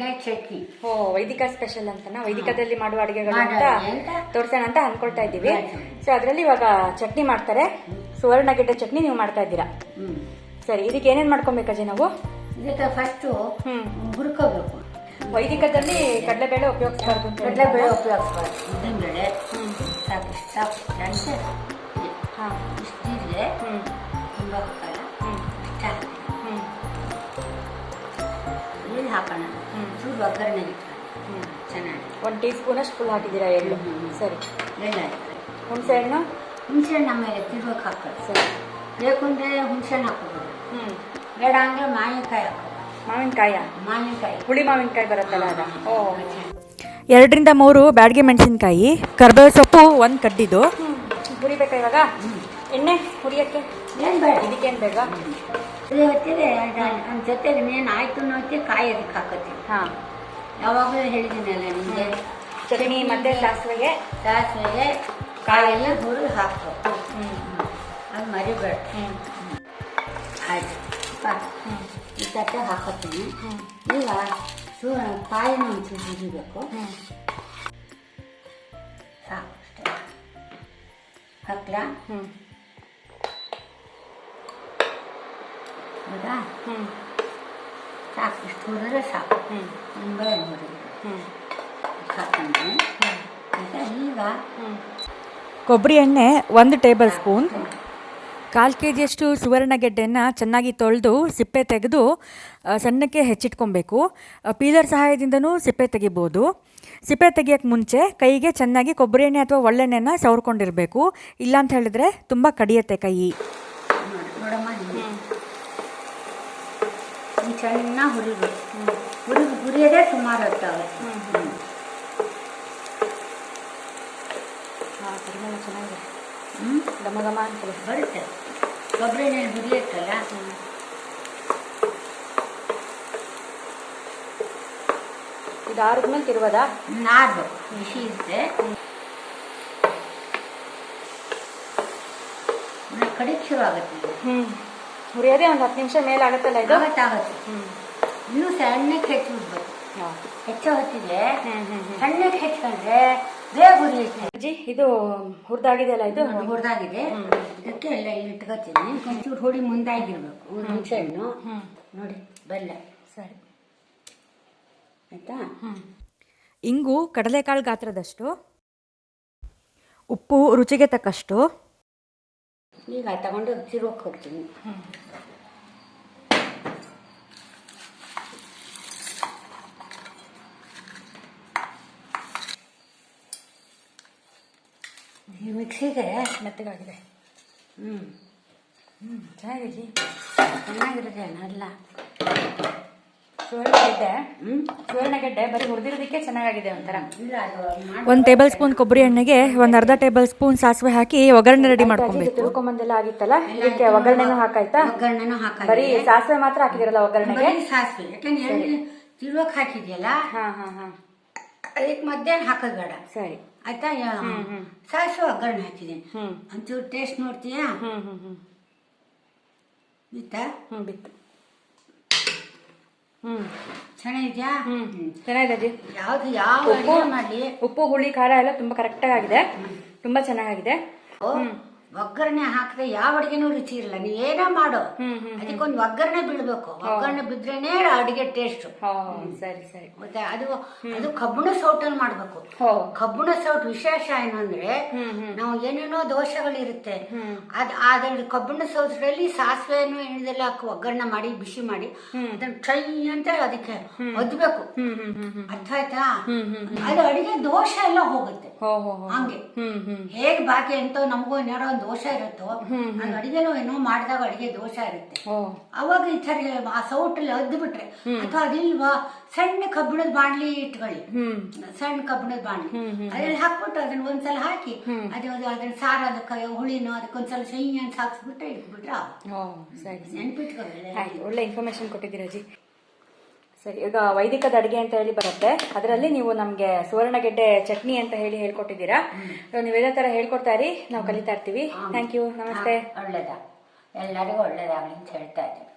ಹುರಿಗಡ್ಡೆ ಚಟ್ನಿ ಓ ವೈದಿಕ ಸ್ಪೆಷಲ್ ಅಂತನಾ ವೈದಿಕದಲ್ಲಿ ಮಾಡುವ ಅಡಿಗೆಗಳು ಅಂತ? ತೋರಿಸೋಣ ಅಂತ. ಅಂತ ಅನ್ಕೊಳ್ತಾ ಇದ್ದೀವಿ. ಸೊ ಅದರಲ್ಲಿ ಇವಾಗ ಚಟ್ನಿ ಮಾಡ್ತಾರೆ. ಸುವರ್ಣಗೆಡ್ಡೆ ಚಟ್ನಿ ನೀವು ಮಾಡ್ತಾ ಇದ್ದೀರಾ? ಸರಿ ಇದಕ್ಕೆ ಏನೇನ್ ಮಾಡ್ಕೊಬೇಕಜ್ಜಿ ನಾವು? ಇದಕ್ಕೆ ಫಸ್ಟು ಹುರ್ಕೋಬೇಕು. ವೈದಿಕದಲ್ಲಿ ಕಡಲೆಬೇಳೆ ಉಪಯೋಗಿಸ್ಬಾರ್ದು ಅಂತ ಕಡಲೆಬೇಳೆ ಉಪಯೋಗಿಸ್ಬಾರ್ದು. ಉದ್ದಿನಬೇಳೆ ಹ್ಮ್. ಸಾಕು ಸಾಕು. ಹಾಂ. ಇಷ್ಟಿದ್ರೆ ತುಂಬ ಹಾಕೋಣ ಹ್ಮ್. ಚೂರು ಒಗ್ಗರಣೆ ಇಟ್ಕೊಳ್ಳಿ ಹ್ಮ್ ಚೆನ್ನಾಗಿ ಒಂದು ಟೀ ಸ್ಪೂನ್ ಅಷ್ಟು ಫುಲ್ ಹಾಕಿದ್ದೀರಾ ಎಳ್ಳು. ಸರಿ. ಎಳ್ಳು ಹುಣಸೆ ಹಣ್ಣು? ಹುಣಸೆ ಹಣ್ಣು ಆಮೇಲೆ ತಿರ್ಗೋಕೆ ಹಾಕ್ಕೊಳ್ಳಿ ಸರಿ. ಬೇಕಂದ್ರೆ ಹುಣಸೆ ಹಣ್ಣು ಹಾಕೋಬೋದು. ಹ್ಮ್. ಬೇಡ ಅಂದರೆ ಮಾವಿನಕಾಯಿ ಹಾಕೋದು ಮಾವಿನಕಾಯ? ಮಾವಿನಕಾಯಿ. ಹುಳಿ ಮಾವಿನಕಾಯಿ ಬರುತ್ತಲ್ಲ ಅದ? ಓ. ಎರಡರಿಂದ ಮೂರು ಬ್ಯಾಡ್ಗೆ ಮೆಣಸಿನಕಾಯಿ ಕರ್ಬೇವು ಸೊಪ್ಪು ಒಂದು ಕಡ್ಡಿದು. ಹುರಿಬೇಕಾ ಇವಾಗ? ಎಣ್ಣೆ ಹುರಿಯಕ್ಕೆ? ಏನು ಬೇಡ. ಇದಕ್ಕೇನು ಬೇಕಾ? ಹೊತ್ತಿಗೆ ನಮ್ಮ ಜೊತೆಗೆ ಇನ್ನೇನು ಆಯ್ತು ಅನ್ನೋ ಹೊತ್ತಿಗೆ ಕಾಯಿ ಅದಕ್ಕೆ ಹಾಕೋತೀವಿ ಹಾಂ. ಯಾವಾಗಲೂ ಹೇಳಿದ್ದೀನಲ್ಲ ನಿಮಗೆ? ಚಟ್ನಿ ಮತ್ತೆ ಸಾಸಿವೆಗೆ ಸಾಸಿವೆಗೆ ಕಾಯೆಲ್ಲ ಹುರಿದು ಹಾಕ್ಬೇಕು. ಹ್ಞೂ ಅದು ಮರಿಬೇಡ. ಹ್ಞೂ ಆಯ್ತು. ಹ್ಞೂ ಈ ತಟ್ಟೆ ಹಾಕೋತೀನಿ ಈಗ ಸೂ ಕಾಯಿನ ಒಂಚೂರು ಹುರಿಬೇಕು ಹ್ಞೂ ಸಾಕು ಅಷ್ಟೇ. ಹಾಕ್ಲಾ? ಹ್ಞೂ ಹೌದಾ? ಹ್ಞೂ ಸಾಕು ಇಷ್ಟು ಹುರಿದ್ರೆ ಸಾಕು. ಹ್ಞೂ ತುಂಬ ಹುರಿದ್ರೆ ಈಗ ಈಗ ಹ್ಞೂ ಕೊಬ್ಬರಿ ಎಣ್ಣೆ ಒಂದು ಟೇಬಲ್ ಸ್ಪೂನ್. ಕಾಲು ಕೆ ಜಿಯಷ್ಟು ಸುವರ್ಣಗೆಡ್ಡೆಯನ್ನು ಚೆನ್ನಾಗಿ ತೊಳೆದು ಸಿಪ್ಪೆ ತೆಗೆದು ಸಣ್ಣಕ್ಕೆ ಹೆಚ್ಚಿಟ್ಕೊಬೇಕು. ಪೀಲರ್ ಸಹಾಯದಿಂದನೂ ಸಿಪ್ಪೆ ತೆಗಿಬೋದು. ಸಿಪ್ಪೆ ತೆಗಿಯೋಕ್ಕೆ ಮುಂಚೆ ಕೈಗೆ ಚೆನ್ನಾಗಿ ಕೊಬ್ಬರಿ ಎಣ್ಣೆ ಅಥವಾ ಒಳ್ಳೆಣ್ಣೆನ ಸವರ್ಕೊಂಡಿರಬೇಕು. ಇಲ್ಲಾಂತ ಹೇಳಿದ್ರೆ ತುಂಬ ಕಡಿಯತ್ತೆ ಕೈ ನೋಡಿ ನೋಡಮ್ಮ ಹಿಂಗೆ ಹಿಂಗೆ ಚೆನ್ನಾಗಿ ಹುರಿಬೇಕು ಹುರಿ ಹುರಿಯೋದೇ ಸುಮಾರು ಹೊತ್ತಾವೆ ಹ್ಞೂ ಘಮ ಘಮ ಅಂತ ಬರುತ್ತೆ. ಕೊಬ್ಬರಿ ಎಣ್ಣೆ ಹುರಿಯುತ್ತಲ್ಲ? ಇದು ಆರಿದ್ಮೇಲೆ ತಿರುವದಾ ನಾದು ಬಿಸಿ ಇರುತ್ತೆ. ಕಡಿಗೆ ಶುರು ಆಗುತ್ತೆ. ಹ್ಞೂ ಹುರಿಯೋದೇ ಒಂದು ಹತ್ತು ನಿಮಿಷ ಮೇಲೆ ಆಗುತ್ತಲ್ಲ ಇದು? ಆಗುತ್ತೆ ಹ್ಞೂ ಇನ್ನೂ ಸಣ್ಣಕ್ಕೆ ಹೆಚ್ಚಿಬಿಡ್ಬೇಕು ಹೆಚ್ಚು ಹೊತ್ತಿದೆ ಹೊತ್ತಿಗೆ ಸಣ್ಣಕ್ಕೆ ಹೆಚ್ಚಿಕೊಂಡ್ರೆ ಬೇಗ ಹುರಿಯುತ್ತೆ ಅಜ್ಜಿ ಇದು ಹುರಿದಾಗಿದೆಯಲ್ಲ ಇದು? ಹುರಿದಾಗಿದೆ. ಇದಕ್ಕೆ ಎಲ್ಲ ಇಲ್ಲಿ ಇಟ್ಕೋತೀನಿ. ಒಂಚೂರು ಹುಡಿ ಮುಂದಾಗಿರ್ಬೇಕು ಹುಣಸೆ ಹಣ್ಣು ಹ್ಞೂ ನೋಡಿ ಬೆಲ್ಲ ಸರಿ. ಆಯ್ತಾ? ಇಂಗು ಕಡಲೆಕಾಳು ಗಾತ್ರದಷ್ಟು ಉಪ್ಪು ರುಚಿಗೆ ತಕ್ಕಷ್ಟು ಈಗ ತಗೊಂಡು ತಿರುವಕ್ಕೆ ಹೋಗ್ತೀನಿ. ಈ ಮಿಕ್ಸಿಗೆ ಮೆತ್ತಗಾಗಿದೆ. ಹ್ಞೂ ಹ್ಞೂ ಚೆನ್ನಾಗಿದೆ. ಚೆನ್ನಾಗಿರುತ್ತೆ ಅಲ್ಲ. ಸುವರ್ಣಗೆಡ್ಡೆ. ಹ್ಞೂ ಸುವರ್ಣಗೆಡ್ಡೆ ಬರೀ ಹುರಿದಿರೋದಕ್ಕೆ ಚೆನ್ನಾಗಿದೆ ಒಂಥರ. ಒಂದು ಟೇಬಲ್ ಸ್ಪೂನ್ ಕೊಬ್ಬರಿ ಎಣ್ಣೆಗೆ ಒಂದು ಅರ್ಧ ಟೇಬಲ್ ಸ್ಪೂನ್ ಸಾಸಿವೆ ಹಾಕಿ ಒಗ್ಗರಣೆ ರೆಡಿ ಮಾಡ್ಕೊಬೇಕು. ತಿಳ್ಕೊಂಬಂದೆಲ್ಲ ಆಗಿತ್ತಲ್ಲ? ಇದಕ್ಕೆ ಒಗ್ಗರಣೆನೂ ಹಾಕಾಯ್ತಾ? ಒಗ್ಗರಣೆನೂ ಹಾಕಿ ಬರೀ ಸಾಸಿವೆ ಮಾತ್ರ ಹಾಕಿದಿರಲ್ಲ ಒಗ್ಗರಣೆಗೆ? ಬರೀ ಸಾಸಿವೆ. ಯಾಕಂದ್ರೆ ತಿರುವಕ್ಕೆ ಹಾಕಿದ್ಯಲ್ಲ? ಹಾ ಹಾ ಹಾ. ಅದಕ್ಕೆ ಮಧ್ಯಾಹ್ನ ಹಾಕೋದು ಬೇಡ. ಸರಿ. ಆಯ್ತಾ. ಸಾಸಿವೆ ಒಗ್ಗರಣೆ ಹಾಕಿದ್ದೀನಿ. ಹ್ಮ್. ಒಂಚೂರು ಟೇಸ್ಟ್ ನೋಡ್ತೀಯಾ? ಹ್ಮ್ ಹ್ಮ್ ಹ್ಮ್. ಬಿತ್ತಾ? ಹ್ಮ್ ಬಿತ್ತು. ಹ್ಮ್. ಚೆನ್ನಾಗಿದ್ಯಾ? ಹ್ಮ್. ಚೆನ್ನಾಗಿದೆ ಅಜ್ಜಿ ಯಾವ್ದು ಯಾವ ಉಪ್ಪು? ಮಾಡಲಿ? ಉಪ್ಪು ಹುಳಿ ಖಾರ ಎಲ್ಲ ತುಂಬಾ ಕರೆಕ್ಟಾಗಿ ಆಗಿದೆ. ತುಂಬಾ ಚೆನ್ನಾಗಿದೆ. ಒಗ್ಗರಣೆ ಹಾಕದೆ ಯಾವ ಅಡಿಗೆನೂ ರುಚಿ ಇರಲ್ಲ. ನೀವ್ ಏನೋ ಮಾಡೋ? ಅದಕ್ಕೊಂದು ಒಗ್ಗರಣೆ ಬಿಡ್ಬೇಕು. ಒಗ್ಗರಣೆ ಬಿದ್ರೇನೆ ಅಡಿಗೆ ಟೇಸ್ಟ್ ಸರಿ ಸರಿ. ಮತ್ತೆ ಅದು ಅದು ಕಬ್ಬಣ ಸೌಟಲ್ಲಿ ಮಾಡ್ಬೇಕು. ಕಬ್ಬಿಣ ಸೌಟ್ ವಿಶೇಷ ಏನು ಅಂದ್ರೆ ನಾವು ಏನೇನೋ ದೋಷಗಳಿರುತ್ತೆ. ಅದ್ ಅದ್ರಲ್ಲಿ ಕಬ್ಬಿಣ ಸೌಟಲ್ಲಿ ಸಾಸಿವೆಯನ್ನು ಎಣ್ಣೆದೆಲ್ಲ ಹಾಕಿ ಒಗ್ಗರಣೆ ಮಾಡಿ ಬಿಸಿ ಮಾಡಿ ಅದನ್ನ ಟ್ರೈ ಅಂತ ಅದಕ್ಕೆ ಒದ್ಬೇಕು. ಅರ್ಥ ಆಯ್ತಾ ಅದು ಅಡಿಗೆ ದೋಷ ಎಲ್ಲ ಹೋಗುತ್ತೆ. ಹಂಗೆ. ಹ್ಮ್ ಹ್ಮ್. ಹೇಗ್ ಬಾಕಿ ಅಂತ ನಮಗೂ ಏನಾರೋ ದೋಷ ಇರುತ್ತೋ ನಾನು ಅಡಿಗೆನೂ ಏನೋ ಮಾಡಿದಾಗ ಅಡಿಗೆ ದೋಷ ಇರುತ್ತೆ. ಅವಾಗ ಈ ಥರ ಆ ಸೌಟಲ್ಲಿ ಅದ್ದು ಬಿಟ್ರೆ ಅಥವಾ ಅದಿಲ್ವಾ ಸಣ್ಣ ಕಬ್ಬಿಣದ ಬಾಣ್ಲಿ ಇಟ್ಕೊಳ್ಳಿ. ಸಣ್ಣ ಕಬ್ಬಿಣದ ಬಾಣ್ಲಿ. ಅದ್ರಲ್ಲಿ ಹಾಕ್ಬಿಟ್ಟು ಅದನ್ನ ಒಂದ್ಸಲ ಹಾಕಿ ಅದು ಅದು ಅದನ್ನ ಸಾರ ಅದಕ್ಕೆ ಹುಳಿನೋ ಅದಕ್ಕೊಂದ್ಸಲ ಸಿಹಿ ಅಂತ ಹಾಕ್ಸ್ಬಿಟ್ರೆ ಇಟ್ಬಿಟ್ರೆ ನೆನ್ಪಿಟ್ಕೊಳ್ಳಿ ಒಳ್ಳೆ ಇನ್ಫಾರ್ಮೇಶನ್ ಕೊಟ್ಟಿದ್ದೀರಾ ಅಜ್ಜಿ? ಸರಿ ಈಗ ವೈದಿಕದ ಅಡುಗೆ ಅಂತ ಹೇಳಿ ಬರುತ್ತೆ. ಅದರಲ್ಲಿ ನೀವು ನಮಗೆ ಸುವರ್ಣಗೆಡ್ಡೆ ಚಟ್ನಿ ಅಂತ ಹೇಳಿ ಹೇಳ್ಕೊಟ್ಟಿದ್ದೀರಾ. ನೀವು ಇದೇ ಥರ ಹೇಳ್ಕೊಡ್ತಾ ಇರಿ ನಾವು ಕಲಿತಾ ಇರ್ತೀವಿ. ಥ್ಯಾಂಕ್ ಯು ನಮಸ್ತೆ. ಒಳ್ಳೇದ. ಎಲ್ಲರಿಗೂ ಒಳ್ಳೇದಾಗಲಿ ಅಂತ ಹೇಳ್ತಾ ಇದ್ದೀನಿ.